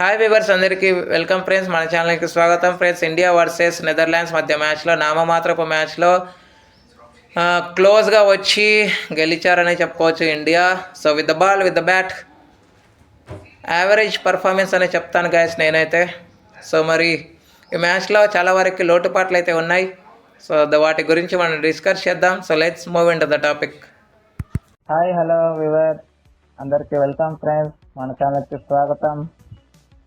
Hi viewers అందరికీ welcome friends మన ఛానల్కి స్వాగతం. ఫ్రెండ్స్ ఇండియా వర్సెస్ నెదర్లాండ్స్ మధ్య మ్యాచ్లో నామమాత్రపు మ్యాచ్లో క్లోజ్గా వచ్చి గెలిచారని చెప్పుకోవచ్చు India so with the ball with the bat average performance అనే చెప్తాను గాయస్ నేనైతే. సో మరి ఈ మ్యాచ్లో చాలా వరకు లోటుపాట్లు అయితే ఉన్నాయి. సో ద- వాటి గురించి మనం డిస్కస్ చేద్దాం. So let's move in to the topic hi hello viewer అందరికీ వెల్కమ్ ఫ్రెండ్స్ మన ఛానల్కి స్వాగతం.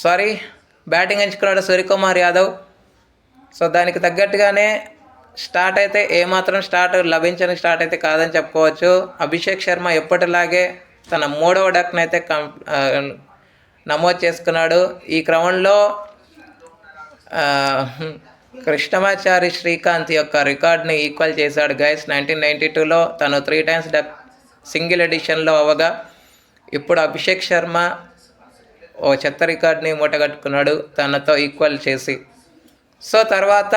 సారీ బ్యాటింగ్ ఎంచుకున్నాడు సూర్యకుమార్ యాదవ్. సో దానికి తగ్గట్టుగానే స్టార్ట్ అయితే ఏమాత్రం స్టార్ట్ లభించని స్టార్ట్ అయితే కాదని చెప్పుకోవచ్చు. అభిషేక్ శర్మ ఎప్పటిలాగే తన మూడవ డక్ని అయితే కం నమోదు చేసుకున్నాడు. ఈ క్రమంలో కృష్ణమాచారి శ్రీకాంత్ యొక్క రికార్డ్ని ఈక్వల్ చేశాడు గైస్. నైన్టీన్ నైంటీ టూలో తను త్రీ టైమ్స్ డక్ సింగిల్ ఎడిషన్లో అవగా ఇప్పుడు అభిషేక్ శర్మ ఓ చెత్త రికార్డ్ని మూటగట్టుకున్నాడు. తనతో ఈక్వల్ చేసి. సో తర్వాత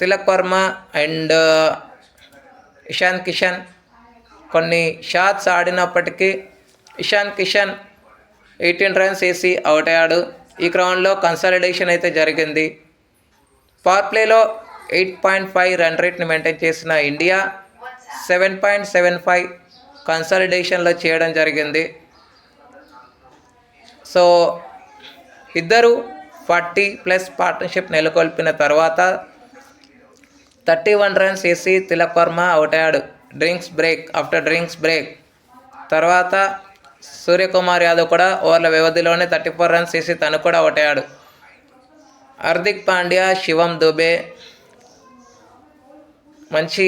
తిలక్ వర్మ అండ్ ఇషాన్ కిషన్ కొన్ని షాట్స్ ఆడినప్పటికీ ఇషాన్ కిషన్ ఎయిటీన్ రన్స్ వేసి అవుట్ అయ్యాడు. ఈ క్రమంలో కన్సాలిడేషన్ అయితే జరిగింది. పవర్ ప్లేలో ఎయిట్ పాయింట్ ఫైవ్ రన్ రేట్ని మెయింటైన్ చేసిన India seven point seven five కన్సాలిడేషన్లో చేయడం జరిగింది. సో ఇద్దరు ఫార్టీ ప్లస్ పార్ట్నర్షిప్ నెలకొల్పిన తర్వాత థర్టీ వన్ రన్స్ వేసి తిలక్ వర్మ అవుట్ అయ్యాడు. Drinks break after drinks break. తర్వాత సూర్యకుమార్ యాదవ్ కూడా ఓవర్ల వ్యవధిలోనే థర్టీ ఫోర్ రన్స్ వేసి తను కూడా అవుట్ అయ్యాడు. హార్దిక్ పాండ్యా శివం దుబే మంచి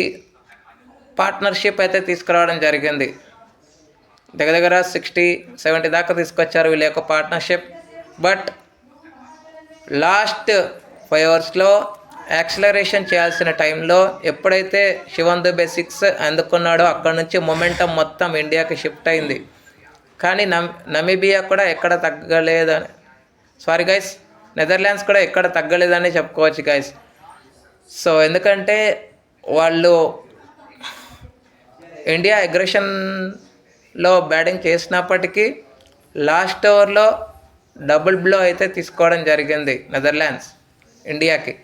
పార్ట్నర్షిప్ అయితే తీసుకురావడం జరిగింది. దగ్గర దగ్గర సిక్స్టీ సెవెంటీ దాకా తీసుకొచ్చారు వీళ్ళ యొక్క పార్ట్నర్షిప్ బట్ లాస్ట్ ఫైవ్ అవర్స్లో యాక్సిలరేషన్ చేయాల్సిన టైంలో ఎప్పుడైతే శివన్ దుబే సిక్స్ అందుకున్నాడో అక్కడ నుంచి మొమెంటం మొత్తం ఇండియాకి షిఫ్ట్ అయింది. కానీ నమ్ నమీబియా కూడా ఎక్కడ తగ్గలేదని సారీ గైస్ నెదర్లాండ్స్ కూడా ఎక్కడ తగ్గలేదని చెప్పుకోవచ్చు గైస్ సో ఎందుకంటే వాళ్ళు ఇండియా లో బ్యాటింగ్ చేసినప్పటికీ లాస్ట్ ఓవర్లో డబుల్ బ్లో అయితే తీసుకోవడం జరిగింది నెదర్లాండ్స్ ఇండియాకి.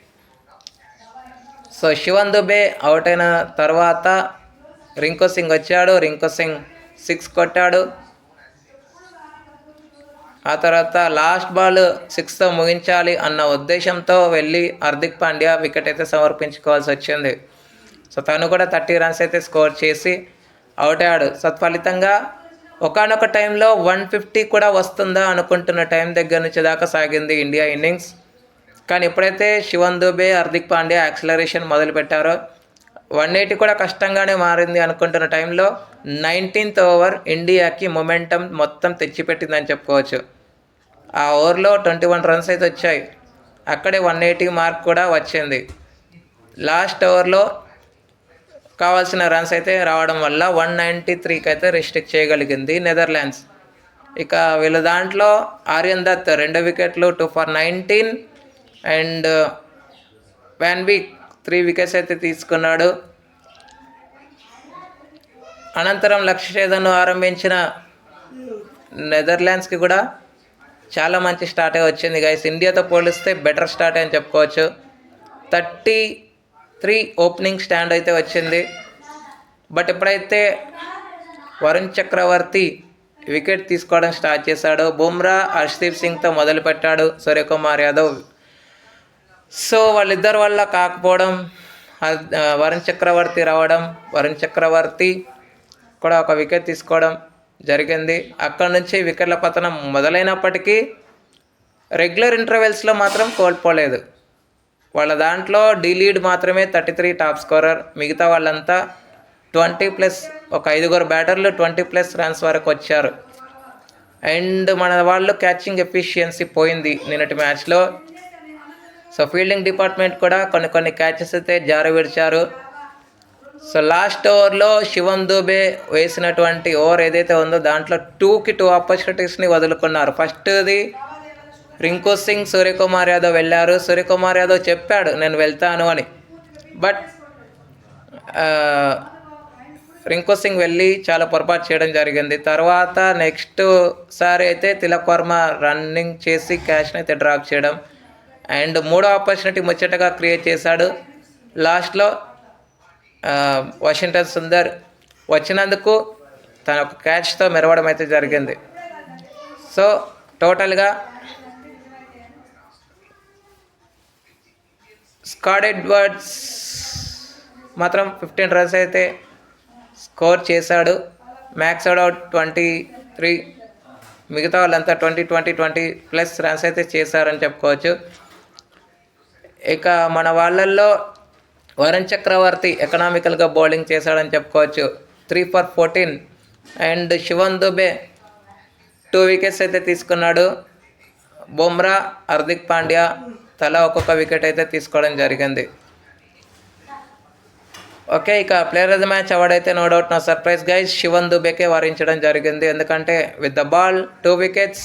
సో శివన్ దుబే అవుట్ అయిన తర్వాత రింకో సింగ్ వచ్చాడు. రింకో సింగ్ సిక్స్ కొట్టాడు. ఆ తర్వాత లాస్ట్ బాల్ సిక్స్తో ముగించాలి అన్న ఉద్దేశంతో వెళ్ళి హార్దిక్ పాండ్యా వికెట్ అయితే సమర్పించుకోవాల్సి వచ్చింది. సో తను కూడా థర్టీ రన్స్ అయితే స్కోర్ చేసి అవుట్ అయ్యాడు. సత్ఫలితంగా ఒకనొక టైంలో వన్ ఫిఫ్టీ కూడా వస్తుందా అనుకుంటున్న టైం దగ్గర నుంచి దాకా సాగింది ఇండియా ఇన్నింగ్స్. కానీ ఎప్పుడైతే శివన్ దుబే హార్దిక్ పాండ్యా యాక్సిలరేషన్ మొదలుపెట్టారో వన్ ఎయిటీ కూడా కష్టంగానే మారింది అనుకుంటున్న టైంలో నైన్టీన్త్ ఓవర్ ఇండియాకి మొమెంటం మొత్తం తెచ్చిపెట్టిందని చెప్పుకోవచ్చు. ఆ ఓవర్లో ట్వంటీ వన్ రన్స్ అయితే వచ్చాయి. అక్కడే వన్ ఎయిటీ మార్క్ కూడా వచ్చింది. లాస్ట్ ఓవర్లో కావాల్సిన రన్స్ అయితే రావడం వల్ల వన్ నైంటీ త్రీకి అయితే రిస్ట్రిక్ట్ చేయగలిగింది నెదర్లాండ్స్ ఇక వీళ్ళ దాంట్లో ఆర్యన్ దత్ రెండు వికెట్లు two for nineteen and van Beek three wickets అయితే తీసుకున్నాడు. అనంతరం లక్ష్యఛేదను ఆరంభించిన నెదర్లాండ్స్కి కూడా చాలా మంచి స్టార్టే వచ్చింది. గైస్ ఇండియాతో పోలిస్తే బెటర్ స్టార్ట్ అని చెప్పుకోవచ్చు. థర్టీ త్రీ ఓపెనింగ్ స్టాండ్ అయితే వచ్చింది. బట్ ఎప్పుడైతే వరుణ్ చక్రవర్తి వికెట్ తీసుకోవడం స్టార్ట్ చేశాడో బుమ్రా హర్షదీప్ సింగ్తో మొదలుపెట్టాడు సూర్యకుమార్ యాదవ్. సో వాళ్ళిద్దరి వల్ల కాకపోవడం వరుణ్ చక్రవర్తి రావడం వరుణ్ చక్రవర్తి కూడా ఒక వికెట్ తీసుకోవడం జరిగింది. అక్కడ నుంచి వికెట్ల పతనం మొదలైనప్పటికీ రెగ్యులర్ ఇంటర్వెల్స్లో మాత్రం కోల్పోలేదు. వాళ్ళ దాంట్లో డిలీడ్ మాత్రమే థర్టీ త్రీ టాప్ స్కోరర్. మిగతా వాళ్ళంతా ట్వంటీ ప్లస్ ఒక ఐదుగురు బ్యాటర్లు ట్వంటీ ప్లస్ రన్స్ వరకు వచ్చారు. అండ్ మన వాళ్ళు క్యాచింగ్ ఎఫిషియన్సీ పోయింది నిన్నటి మ్యాచ్లో. సో ఫీల్డింగ్ డిపార్ట్మెంట్ కూడా కొన్ని కొన్ని క్యాచెస్ అయితే జార విడిచారు సో లాస్ట్ ఓవర్లో శివం దూబే వేసినటువంటి ఓవర్ ఏదైతే ఉందో దాంట్లో టూకి టూ ఆపర్చునిటీస్ని వదులుకున్నారు. ఫస్ట్ది రింకు సింగ్ సూర్యకుమార్ యాదవ్ వెళ్ళారు. సూర్యకుమార్ యాదవ్ చెప్పాడు నేను వెళ్తాను అని. బట్ రింకు సింగ్ వెళ్ళి చాలా పొరపాటు చేయడం జరిగింది. తర్వాత నెక్స్ట్ సారి అయితే తిలక్ వర్మ రన్నింగ్ చేసి క్యాచ్ని అయితే డ్రాప్ చేయడం. అండ్ మూడో ఆపర్చునిటీ ముచ్చటగా క్రియేట్ చేశాడు. లాస్ట్లో వాషింగ్టన్ సుందర్ వచ్చినందుకు తన ఒక క్యాచ్తో మెరవడం అయితే జరిగింది. సో టోటల్గా స్కాడ్ ఎడ్వర్డ్స్ మాత్రం ఫిఫ్టీన్ రన్స్ అయితే స్కోర్ చేశాడు. Max O'Dowd twenty three. మిగతా వాళ్ళంతా twenty twenty twenty plus runs అయితే చేశారని చెప్పుకోవచ్చు. ఇక మన వాళ్ళల్లో వరుణ్ చక్రవర్తి ఎకనామికల్గా బౌలింగ్ చేశాడని చెప్పుకోవచ్చు. Three for fourteen. And Shivam Dube two wickets అయితే తీసుకున్నాడు. బుమ్రా హార్దిక్ పాండ్యా తలా ఒక్కొక్క వికెట్ అయితే తీసుకోవడం జరిగింది. ఓకే ఇక player of the match award అయితే నో డౌట్ నా సర్ప్రైజ్ గైజ్ శివన్ దుబేకే వారించడం జరిగింది. ఎందుకంటే with the ball two wickets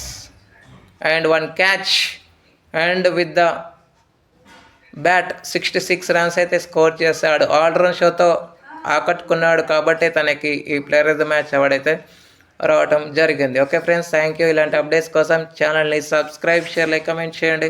and one catch and with the bat sixty six runs అయితే స్కోర్ చేశాడు. ఆల్రౌండ్ షోతో ఆకట్టుకున్నాడు కాబట్టి తనకి ఈ player of the match award అయితే రావటం జరిగింది. ఓకే ఫ్రెండ్స్ థ్యాంక్ యూ ఇలాంటి అప్డేట్స్ కోసం ఛానల్ని సబ్స్క్రైబ్ షేర్ లైక్ కమెంట్ చేయండి.